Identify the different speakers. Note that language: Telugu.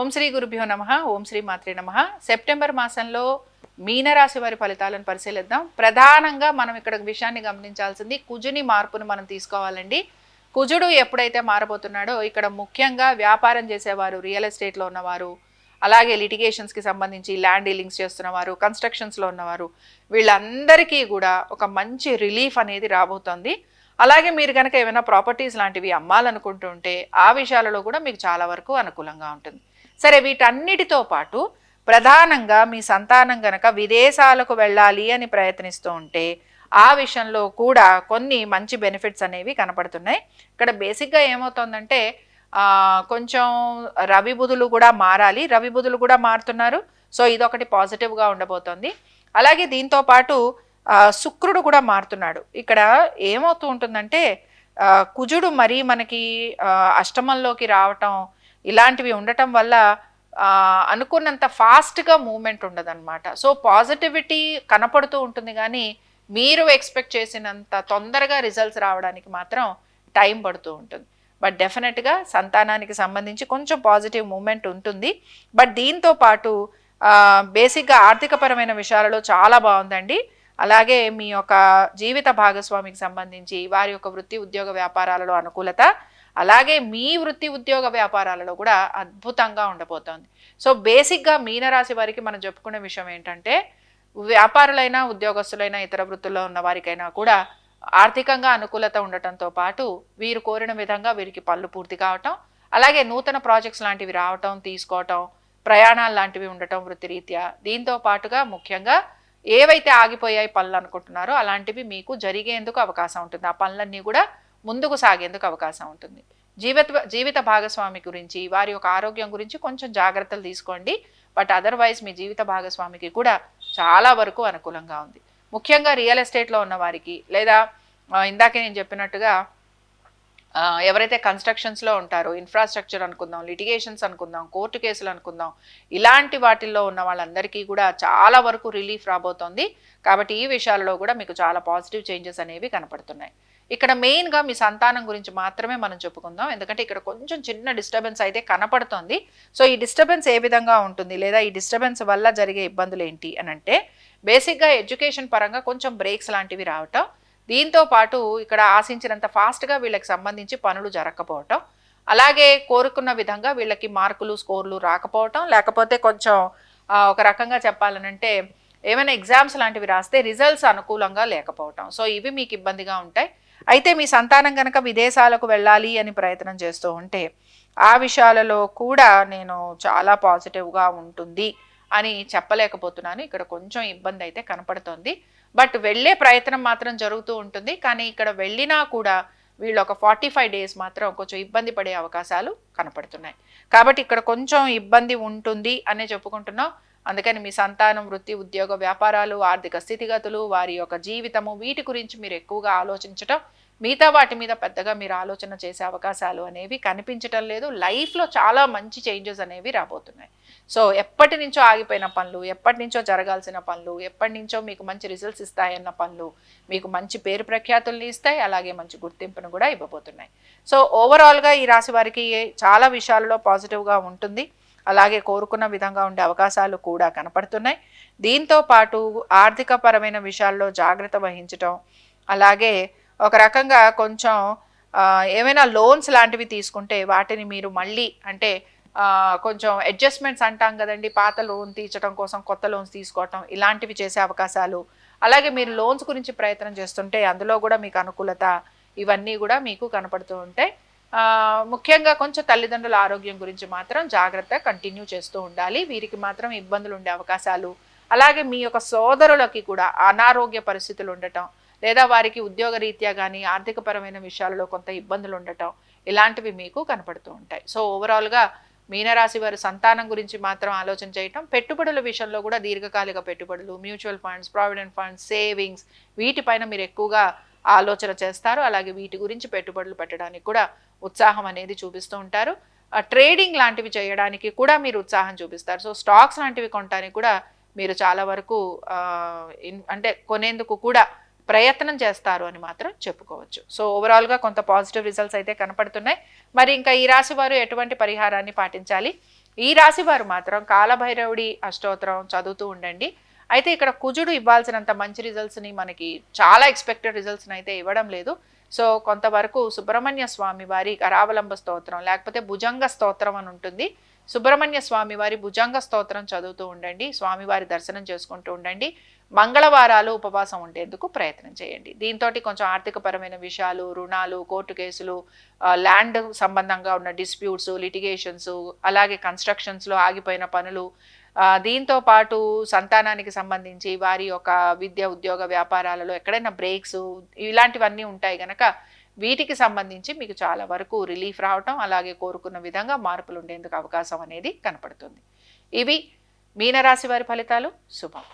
Speaker 1: ఓం శ్రీ గురుభ్యో నమ ఓం శ్రీ మాత్రే నమ. సెప్టెంబర్ మాసంలో మీనరాశి వారి ఫలితాలను పరిశీలిద్దాం. ప్రధానంగా మనం ఇక్కడ విషయాన్ని గమనించాల్సింది కుజుని మార్పును మనం తీసుకోవాలండి. కుజుడు ఎప్పుడైతే మారబోతున్నాడో ఇక్కడ ముఖ్యంగా వ్యాపారం చేసేవారు రియల్ ఎస్టేట్లో ఉన్నవారు అలాగే లిటిగేషన్స్కి సంబంధించి ల్యాండ్ డీలింగ్స్ చేస్తున్నవారు కన్స్ట్రక్షన్స్లో ఉన్నవారు వీళ్ళందరికీ కూడా ఒక మంచి రిలీఫ్ అనేది రాబోతోంది. అలాగే మీరు కనుక ఏమైనా ప్రాపర్టీస్ లాంటివి అమ్మాలనుకుంటుంటే ఆ విషయాలలో కూడా మీకు చాలా వరకు అనుకూలంగా ఉంటుంది. సరే వీటన్నిటితో పాటు ప్రధానంగా మీ సంతానం గనక విదేశాలకు వెళ్ళాలి అని ప్రయత్నిస్తూ ఉంటే ఆ విషయంలో కూడా కొన్ని మంచి బెనిఫిట్స్ అనేవి కనపడుతున్నాయి. ఇక్కడ బేసిక్గా ఏమవుతుందంటే కొంచెం రవి బుధులు కూడా మారాలి. రవి బుధులు కూడా మారుతున్నారు. సో ఇదొకటి పాజిటివ్గా ఉండబోతోంది. అలాగే దీంతో పాటు శుక్రుడు కూడా మారుతున్నాడు. ఇక్కడ ఏమవుతూ ఉంటుందంటే కుజుడు మరీ మనకి అష్టమంలోకి రావటం ఇలాంటివి ఉండటం వల్ల అనుకున్నంత ఫాస్ట్గా మూమెంట్ ఉండదన్నమాట. సో పాజిటివిటీ కనపడుతూ ఉంటుంది కానీ మీరు ఎక్స్పెక్ట్ చేసినంత తొందరగా రిజల్ట్స్ రావడానికి మాత్రం టైం పడుతూ ఉంటుంది. బట్ డెఫినెట్గా సంతానానికి సంబంధించి కొంచెం పాజిటివ్ మూమెంట్ ఉంటుంది. బట్ దీంతో పాటు బేసిక్గా ఆర్థికపరమైన విషయాలలో చాలా బాగుందండి. అలాగే మీ యొక్క జీవిత భాగస్వామికి సంబంధించి వారి యొక్క వృత్తి ఉద్యోగ వ్యాపారాలలో అనుకూలత అలాగే మీ వృత్తి ఉద్యోగ వ్యాపారాలలో కూడా అద్భుతంగా ఉండబోతోంది. సో బేసిక్గా మీనరాశి వారికి మనం చెప్పుకునే విషయం ఏంటంటే వ్యాపారులైనా ఉద్యోగస్తులైనా ఇతర వృత్తుల్లో ఉన్న వారికైనా కూడా ఆర్థికంగా అనుకూలత ఉండటంతో పాటు వీరు కోరిన విధంగా వీరికి పనులు పూర్తి కావటం అలాగే నూతన ప్రాజెక్ట్స్ లాంటివి రావటం తీసుకోవటం ప్రయాణాలు లాంటివి ఉండటం వృత్తిరీత్యా దీంతో పాటుగా ముఖ్యంగా ఏవైతే ఆగిపోయాయి పనులు అనుకుంటున్నారో అలాంటివి మీకు జరిగేందుకు అవకాశం ఉంటుంది. ఆ పనులన్నీ కూడా ముందుకు సాగేందుకు అవకాశం ఉంటుంది. జీవిత జీవిత భాగస్వామి గురించి వారి యొక్క ఆరోగ్యం గురించి కొంచెం జాగ్రత్తలు తీసుకోండి. బట్ అదర్వైజ్ మీ జీవిత భాగస్వామికి కూడా చాలా వరకు అనుకూలంగా ఉంది. ముఖ్యంగా రియల్ ఎస్టేట్లో ఉన్న వారికి లేదా ఇందాకే నేను చెప్పినట్టుగా ఎవరైతే కన్స్ట్రక్షన్స్లో ఉంటారో ఇన్ఫ్రాస్ట్రక్చర్ అనుకుందాం లిటిగేషన్స్ అనుకుందాం కోర్టు కేసులు అనుకుందాం ఇలాంటి వాటిల్లో ఉన్న వాళ్ళందరికీ కూడా చాలా వరకు రిలీఫ్ రాబోతోంది. కాబట్టి ఈ విషయాలలో కూడా మీకు చాలా పాజిటివ్ చేంజెస్ అనేవి కనపడుతున్నాయి. ఇక్కడ మెయిన్గా మీ సంతానం గురించి మాత్రమే మనం చెప్పుకుందాం. ఎందుకంటే ఇక్కడ కొంచెం చిన్న డిస్టర్బెన్స్ అయితే కనపడుతోంది. సో ఈ డిస్టర్బెన్స్ ఏ విధంగా ఉంటుంది? లేదా ఈ డిస్టర్బెన్స్ వల్ల జరిగే ఇబ్బందులు ఏంటి? అని అంటే బేసిక్గా ఎడ్యుకేషన్ పరంగా కొంచెం బ్రేక్స్ లాంటివి రావటం. దీంతో పాటు ఇక్కడ ఆశించినంత ఫాస్ట్గా వీళ్ళకి సంబంధించి పనులు జరగకపోవటం అలాగే కోరుకున్న విధంగా వీళ్ళకి మార్కులు స్కోర్లు రాకపోవటం. లేకపోతే కొంచెం ఒక రకంగా చెప్పాలనంటే ఏమైనా ఎగ్జామ్స్ లాంటివి రాస్తే రిజల్ట్స్ అనుకూలంగా లేకపోవటం. సో ఇవి మీకు ఇబ్బందిగా ఉంటాయి. అయితే మీ సంతానం కనుక విదేశాలకు వెళ్ళాలి అని ప్రయత్నం చేస్తూ ఉంటే ఆ విషయాలలో కూడా నేను చాలా పాజిటివ్గా ఉంటుంది అని చెప్పలేకపోతున్నాను. ఇక్కడ కొంచెం ఇబ్బంది అయితే కనపడుతోంది. బట్ వెళ్ళే ప్రయత్నం మాత్రం జరుగుతూ ఉంటుంది. కానీ ఇక్కడ వెళ్ళినా కూడా వీళ్ళు ఒక ఫార్టీ ఫైవ్ డేస్ మాత్రం కొంచెం ఇబ్బంది పడే అవకాశాలు కనపడుతున్నాయి. కాబట్టి ఇక్కడ కొంచెం ఇబ్బంది ఉంటుంది అనే చెప్పుకుంటున్నాం. అందుకని మీ సంతానం వృత్తి ఉద్యోగ వ్యాపారాలు ఆర్థిక స్థితిగతులు వారి యొక్క జీవితము వీటి గురించి మీరు ఎక్కువగా ఆలోచించటం మిగతా వాటి మీద పెద్దగా మీరు ఆలోచన చేసే అవకాశాలు అనేవి కనిపించటం లేదు. లైఫ్లో చాలా మంచి చేంజెస్ అనేవి రాబోతున్నాయి. సో ఎప్పటి నుంచో ఆగిపోయిన పనులు ఎప్పటి నుంచో జరగాల్సిన పనులు ఎప్పటి నుంచో మీకు మంచి రిజల్ట్స్ ఇస్తాయన్న పనులు మీకు మంచి పేరు ప్రఖ్యాతుల్ని ఇస్తాయి అలాగే మంచి గుర్తింపును కూడా ఇవ్వబోతున్నాయి. సో ఓవరాల్గా ఈ రాశి వారికి చాలా విషయాలలో పాజిటివ్గా ఉంటుంది. అలాగే కోరుకున్న విధంగా ఉండే అవకాశాలు కూడా కనపడుతున్నాయి. దీంతో పాటు ఆర్థిక పరమైన విషయాల్లో జాగ్రత్త వహించటం అలాగే ఒక రకంగా కొంచెం ఏమైనా లోన్స్ లాంటివి తీసుకుంటే వాటిని మీరు మళ్ళీ అంటే కొంచెం అడ్జస్ట్మెంట్స్ అంటాం కదండి పాత లోన్ తీర్చడం కోసం కొత్త లోన్స్ తీసుకోవటం ఇలాంటివి చేసే అవకాశాలు. అలాగే మీరు లోన్స్ గురించి ప్రయత్నం చేస్తుంటే అందులో కూడా మీకు అనుకూలత ఇవన్నీ కూడా మీకు కనపడుతూ ఉంటాయి. ముఖ్యంగా కొంచెం తల్లిదండ్రుల ఆరోగ్యం గురించి మాత్రం జాగ్రత్త కంటిన్యూ చేస్తూ ఉండాలి. వీరికి మాత్రం ఇబ్బందులు ఉండే అవకాశాలు అలాగే మీ యొక్క సోదరులకి కూడా అనారోగ్య పరిస్థితులు ఉండటం లేదా వారికి ఉద్యోగ రీత్యా కానీ ఆర్థికపరమైన విషయాలలో కొంత ఇబ్బందులు ఉండటం ఇలాంటివి మీకు కనపడుతూ ఉంటాయి. సో ఓవరాల్గా మీనరాశి వారి సంతానం గురించి మాత్రం ఆలోచన చేయటం పెట్టుబడుల విషయంలో కూడా దీర్ఘకాలిక పెట్టుబడులు mutual funds provident funds savings వీటిపైన మీరు ఎక్కువగా ఆలోచన చేస్తారు. అలాగే వీటి గురించి పెట్టుబడులు పెట్టడానికి కూడా ఉత్సాహం అనేది చూపిస్తూ ఉంటారు. ఆ ట్రేడింగ్ లాంటివి చేయడానికి కూడా మీరు ఉత్సాహం చూపిస్తారు. సో స్టాక్స్ లాంటివి కొనడానికి కూడా మీరు చాలా వరకు అంటే కొనేందుకు కూడా ప్రయత్నం చేస్తారు అని మాత్రం చెప్పుకోవచ్చు. సో ఓవరాల్గా కొంత పాజిటివ్ రిజల్ట్స్ అయితే కనపడుతున్నాయి. మరి ఇంకా ఈ రాశి వారు ఎటువంటి పరిహారాన్ని పాటించాలి? ఈ రాశి వారు మాత్రం కాలభైరవుడి అష్టోత్తరం చదువుతూ ఉండండి. అయితే ఇక్కడ కుజుడు ఇవ్వాల్సినంత మంచి రిజల్ట్స్ని మనకి చాలా ఎక్స్పెక్టెడ్ రిజల్ట్స్ని అయితే ఇవ్వడం లేదు. సో కొంతవరకు సుబ్రహ్మణ్య స్వామి వారి కరావలంబ స్తోత్రం లేకపోతే భుజంగ స్తోత్రం అని ఉంటుంది. సుబ్రహ్మణ్య స్వామి వారి భుజంగ స్తోత్రం చదువుతూ ఉండండి స్వామివారి దర్శనం చేసుకుంటూ ఉండండి. మంగళవారాలు ఉపవాసం ఉండేందుకు ప్రయత్నం చేయండి. దీంతో కొంచెం ఆర్థికపరమైన విషయాలు రుణాలు కోర్టు కేసులు ల్యాండ్ సంబంధంగా ఉన్న డిస్ప్యూట్స్ లిటిగేషన్స్ అలాగే కన్స్ట్రక్షన్స్లో ఆగిపోయిన పనులు దీంతో పాటు సంతానానికి సంబంధించి వారి యొక్క విద్య ఉద్యోగ వ్యాపారాలలో ఎక్కడైనా బ్రేక్స్ ఇలాంటివన్నీ ఉంటాయి కనుక వీటికి సంబంధించి మీకు చాలా వరకు రిలీఫ్ రావటం అలాగే కోరుకున్న విధంగా మార్పులు ఉండేందుకు అవకాశం అనేది కనపడుతుంది. ఇవి మీనరాశి వారి ఫలితాలు. శుభం.